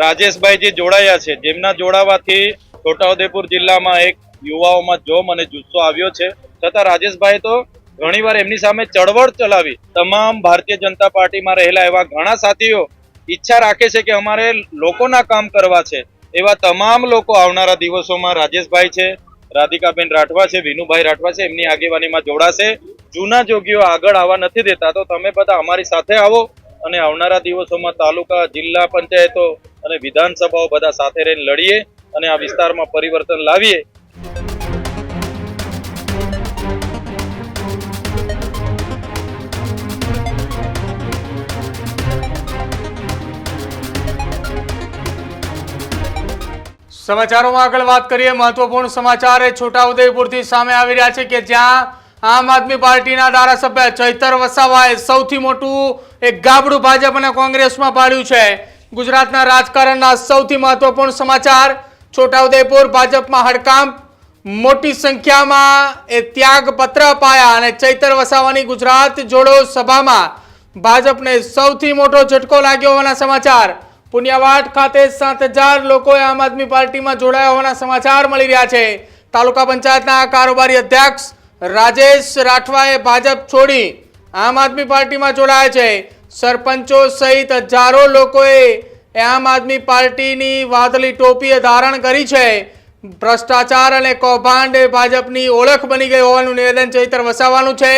રાજેશભાઈ જે જોડાયા છે, જેમના જોડાવાથી છોટાઉદેપુર જિલ્લામાં એક યુવાઓમાં જોમ અને જુસ્સો આવ્યો છે. છતાં રાજેશભાઈ તો ઘણીવાર એમની સામે ચળવળ ચલાવી. તમામ ભારતીય જનતા પાર્ટીમાં રહેલા એવા ઘણા સાથીઓ ઈચ્છા રાખે છે કે અમારે લોકોના કામ કરવા છે. એવા તમામ લોકો આવનારા દિવસોમાં રાજેશભાઈ છે, રાધિકાબેન રાઠવા છે, વિનુભાઈ રાઠવા છે, એમની આગેવાનીમાં જોડાશે. જૂના જોગીઓ આગળ આવવા નથી દેતા, તો તમે બધા અમારી સાથે આવો અને આવનારા દિવસોમાં તાલુકા, જિલ્લા પંચાયતો અને વિધાનસભાઓ બધા સાથે રહીને લડીએ અને આ વિસ્તારમાં પરિવર્તન લાવીએ. સમાચારોમાં આગળ વાત કરીએ. મહત્વપૂર્ણ સમાચાર એ છોટાઉદેપુરથી સામે આવી રહ્યા છે કે જ્યાં આમ આદમી પાર્ટીના ધારાસભ્ય ચૈતર વસાવાએ સૌથી મોટું એક ગાબડું ભાજપ અને કોંગ્રેસમાં પાડ્યું છે. ગુજરાતના રાજકારણના સૌથી મહત્વપૂર્ણ સમાચાર, છોટાઉદેપુર ભાજપમાં હડકાંપ. મોટી સંખ્યામાં એ ત્યાગપત્ર અપાયા અને ચૈતર વસાવાની ગુજરાત જોડો સભામાં ભાજપને સૌથી મોટો ઝટકો લાગ્યો હોવાના સમાચાર. પુન્યાવાટ ખાતે સાત હજાર લોકોએ આમ આદમી પાર્ટીમાં જોડાયા હોવાના સમાચાર મળી રહ્યા છે. તાલુકા પંચાયતના કારોબારી અધ્યક્ષ રાજેશ રાઠવાએ ભાજપ છોડી આમ આદમી પાર્ટીમાં જોડાયા છે. સરપંચો સહિત હજારો લોકોએ આમ આદમી પાર્ટીની વાદળી ટોપીએ ધારણ કરી છે. ભ્રષ્ટાચાર અને કૌભાંડ ભાજપની ઓળખ બની ગઈ હોવાનું નિવેદન ચૈતર વસાવાનું છે.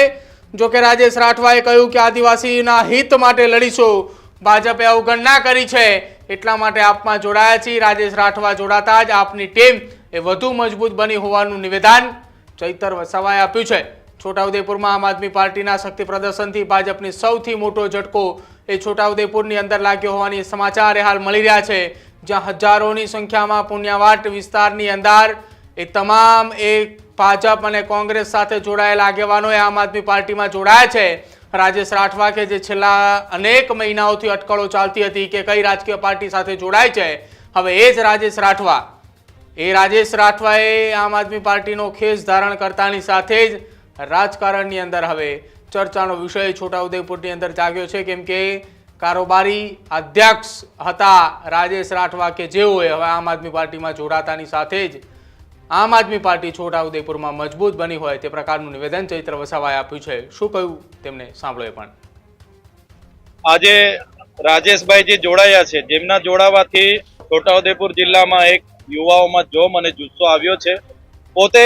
જો કે રાજેશ રાઠવાએ કહ્યું કે આદિવાસીના હિત માટે લડીશું. ભાજપે અવગણના કરી છે. એટલા માટે આપમાં જોડાયા છીએ. રાજેશ રાઠવા જોડાતા જ આપની ટીમ એ વધુ મજબૂત બની હોવાનું નિવેદન ચૈતર વસાવાએ આપ્યું છે. છોટાઉદેપુરમાં આમ આદમી પાર્ટીના શક્તિ પ્રદર્શનથી ભાજપની સૌથી મોટો ઝટકો એ છોટાઉદેપુરની અંદર લાગ્યો હોવાની સમાચાર એ હાલ મળી રહ્યા છે, જ્યાં હજારોની સંખ્યામાં પુણ્યવાટ વિસ્તારની અંદર એ તમામ એ ભાજપ અને કોંગ્રેસ સાથે જોડાયેલા આગેવાનો એ આમ આદમી પાર્ટીમાં જોડાયા છે. રાજેશ રાઠવા કે જે છેલ્લા અનેક મહિનાઓથી અટકળો ચાલતી હતી કે કઈ રાજકીય પાર્ટી સાથે જોડાય છે, હવે એ જ રાજેશ રાઠવા. એ રાજેશ રાઠવાએ આમ આદમી પાર્ટીનો ખેસ ધારણ કરતાની સાથે જ રાજકારણની અંદર હવે ચર્ચાનો વિષય છોટાઉદેપુરની અંદર જાગ્યો છે. કેમ કે કારોબારી અધ્યક્ષ હતા રાજેશ રાઠવા કે જેઓએ હવે આમ આદમી પાર્ટીમાં જોડાતાની સાથે જ આમ આદમી પાર્ટી છોટાઉદેપુરમાં મજબૂત બની હોય તે પ્રકારનું નિવેદન ચૈત્ર વસાવાએ આપ્યું છે. શું કહ્યું તેમને સાંભળો પણ. આજે રાજેશભાઈ જે જોડાયા છે, જેમના જોડાવાથી છોટાઉદેપુર જિલ્લામાં એક યુવાઓમાં જોમ અને જુસ્સો આવ્યો છે. પોતે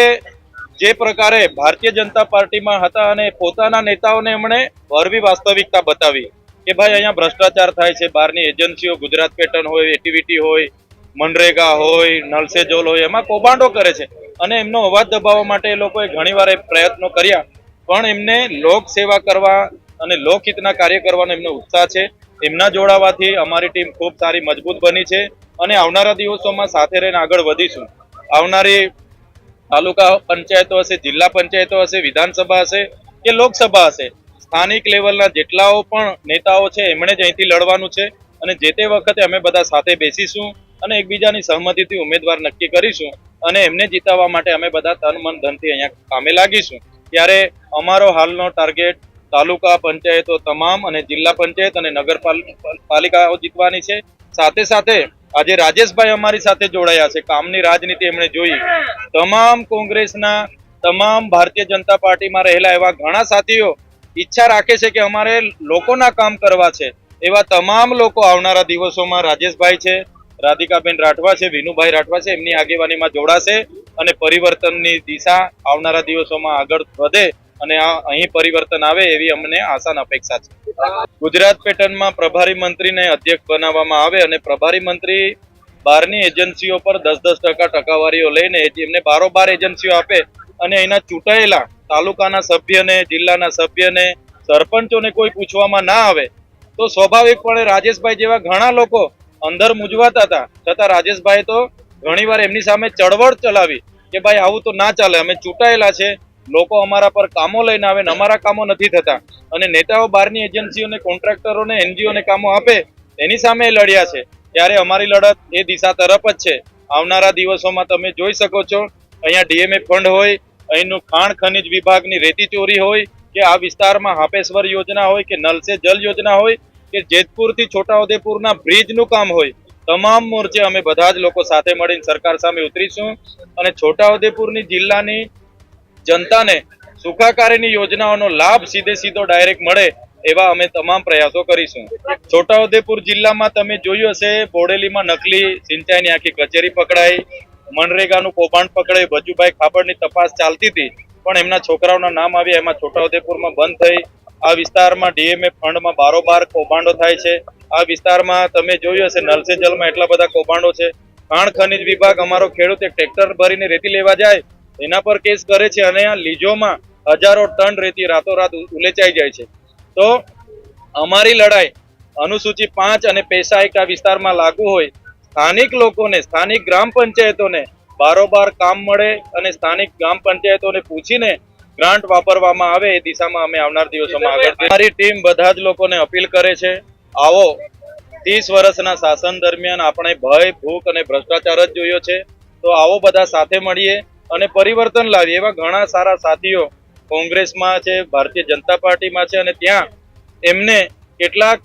જે પ્રકારે ભારતીય જનતા પાર્ટીમાં હતા અને પોતાના નેતાઓને એમણે વરવી વાસ્તવિકતા બતાવી કે ભાઈ અહીંયા ભ્રષ્ટાચાર થાય છે, બહારની એજન્સીઓ, ગુજરાત પેટર્ન હોય એક્ટિવિટી હોય, મનરેગા હોય નલસે જોલ હોય, એમાં કૌભાંડો કરે છે. અને એમનો અવાજ દબાવવા માટે એ લોકોએ ઘણીવાર પ્રયત્નો કર્યા, પણ એમને લોક સેવા કરવા અને લોકહિતના કાર્ય કરવાનો એમનો ઉત્સાહ છે. એમના જોડાવાથી અમારી ટીમ ખૂબ સારી, મજબૂત બની છે. અને આવનારા દિવસોમાં સાથે રહીને આગળ વધીશું. આવનારી તાલુકા પંચાયતો હશે, જિલ્લા પંચાયતો હશે, વિધાનસભા હશે કે લોકસભા હશે, સ્થાનિક લેવલના જેટલાઓ પણ નેતાઓ છે, એમણે જ અહીંથી લડવાનું છે અને જે તે વખતે અમે બધા સાથે બેસીશું અને એકબીજાની સહમતિથી ઉમેદવાર નક્કી કરીશું અને એમને જીતાવવા માટે અમે બધા તન મન ધનથી અહીંયા કામે લાગીશું. ત્યારે અમારો હાલનો ટાર્ગેટ તાલુકા પંચાયતો તમામ અને જિલ્લા પંચાયત અને નગરપાલિકાઓ જીતવાની છે. સાથે સાથે આજે રાજેશભાઈ અમારી સાથે જોડાયા છે. કામની રાજનીતિ એમણે જોઈ. તમામ કોંગ્રેસના, તમામ ભારતીય જનતા પાર્ટીમાં રહેલા એવા ઘણા સાથીઓ ઈચ્છા રાખે છે કે અમારે લોકોના કામ કરવા છે. એવા તમામ લોકો આવનારા દિવસોમાં રાજેશભાઈ છે, રાધિકાબેન રાઠવા છે, વિનુભાઈ રાઠવા છે, એમની આગેવાનીમાં જોડાશે અને પરિવર્તનની દિશા આવનારા દિવસોમાં આગળ વધે. અને આ અહીં પરિવર્તન આવે એવી અમને આશા અપેક્ષા છે. ગુજરાત પેટર્નમાં પ્રભારી મંત્રીને અધ્યક્ષ બનાવવામાં આવે અને પ્રભારી મંત્રી બહારની એજન્સીઓ પર દસ દસ ટકા ટકાવારીઓ લઈને એમને બારોબાર એજન્સીઓ આપે અને એના ચૂંટાયેલા તાલુકાના સભ્યને, જિલ્લાના સભ્યને, સરપંચોને કોઈ પૂછવામાં ના આવે, તો સ્વાભાવિકપણે રાજેશભાઈ જેવા ઘણા લોકો અંદર મૂંઝવાતા હતા. છતાં રાજેશભાઈ તો ઘણીવાર એમની સામે ચળવળ ચલાવી કે ભાઈ આવું તો ના ચાલે, અમે ચૂંટાયેલા છે લોકો અમારા પર કામો લઈને આવે ને અમારા કામો નથી થતા. અને નેતાઓ બહારની એજન્સીઓને, કોન્ટ્રાક્ટરોને, એનજીઓને કામો આપે, એની સામે લડ્યા છે. ત્યારે અમારી લડત એ દિશા તરફ જ છે. આવનારા દિવસોમાં તમે જોઈ શકો છો, અહીંયા ડીએમએ ફંડ હોય, અહીંનું ખાણ ખનિજ વિભાગની રેતી ચોરી હોય, કે આ વિસ્તારમાં હાપેશ્વર યોજના હોય, કે નલ જલ યોજના હોય, કે જેતપુરથી છોટાઉદેપુરના બ્રિજનું કામ હોય, તમામ મોરચે અમે બધા જ લોકો સાથે મળીને સરકાર સામે ઉતરીશું. અને છોટાઉદેપુરની જિલ્લાની જનતાને સુખાકારીની યોજનાઓનો લાભ સીધે સીધો ડાયરેક્ટ મળે એવા અમે તમામ પ્રયાસો કરીશું. છોટાઉદેપુર જિલ્લામાં તમે જોયું હશે, બોડેલીમાં નકલી સિંચાઈની આખી કચેરી પકડાઈ, મનરેગાનું કૌભાંડ પકડાઈ ભજુભાઈ ખાબડની તપાસ ચાલતી હતી, પણ એમના છોકરાઓના નામ આવ્યા, એમાં છોટાઉદેપુરમાં બંધ થઈ. આ વિસ્તારમાં ડીએમએ ફંડમાં બારોબાર કૌભાંડો થાય છે. આ વિસ્તારમાં તમે જોયું હશે, નલસે જલમાં એટલા બધા કૌભાંડો છે. ખાણ ખનિજ વિભાગ, અમારો ખેડૂત એક ટ્રેક્ટર ભરીને રેતી લેવા જાય એના પર કેસ કરે છે અને આ લીજોમાં હજારો ટન રેતી રાતોરાત ઉલેચાઈ જાય છે તો અમારી લડાઈ અનુસૂચિ પાંચ અને પેશા એકા વિસ્તારમાં લાગુ હોય, સ્થાનિક લોકોને, સ્થાનિક ગ્રામ પંચાયતોને બારોબાર કામ મળે અને સ્થાનિક ગ્રામ પંચાયતોને પૂછીને ગ્રાન્ટ વાપરવામાં આવે એ દિશામાં અમે આવનાર દિવસોમાં આગળ. અમારી ટીમ બધા જ લોકોને અપીલ કરે છે, આવો ત્રીસ વર્ષના શાસન દરમિયાન આપણે ભય, ભૂખ અને ભ્રષ્ટાચાર જ જોયો છે, તો આવો બધા સાથે મળીએ અને પરિવર્તન લાવીએ. એવા ઘણા સારા સાથીઓ કોંગ્રેસમાં છે, ભારતીય જનતા પાર્ટીમાં છે અને ત્યાં એમને કેટલાક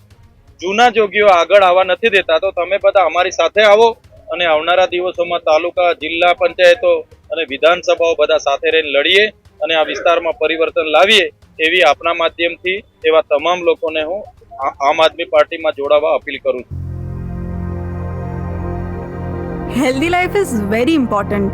જૂના જોગીઓ આગળ આવવા નથી દેતા. તો તમે બધા અમારી સાથે આવો અને આવનારા દિવસોમાં તાલુકા, જિલ્લા પંચાયતો અને વિધાનસભાઓ બધા સાથે રહીને લડીએ અને આ વિસ્તારમાં પરિવર્તન લાવીએ એવી આપના માધ્યમથી એવા તમામ લોકોને હું આમ આદમી પાર્ટીમાં જોડાવા અપીલ કરું છું. Healthy life is very important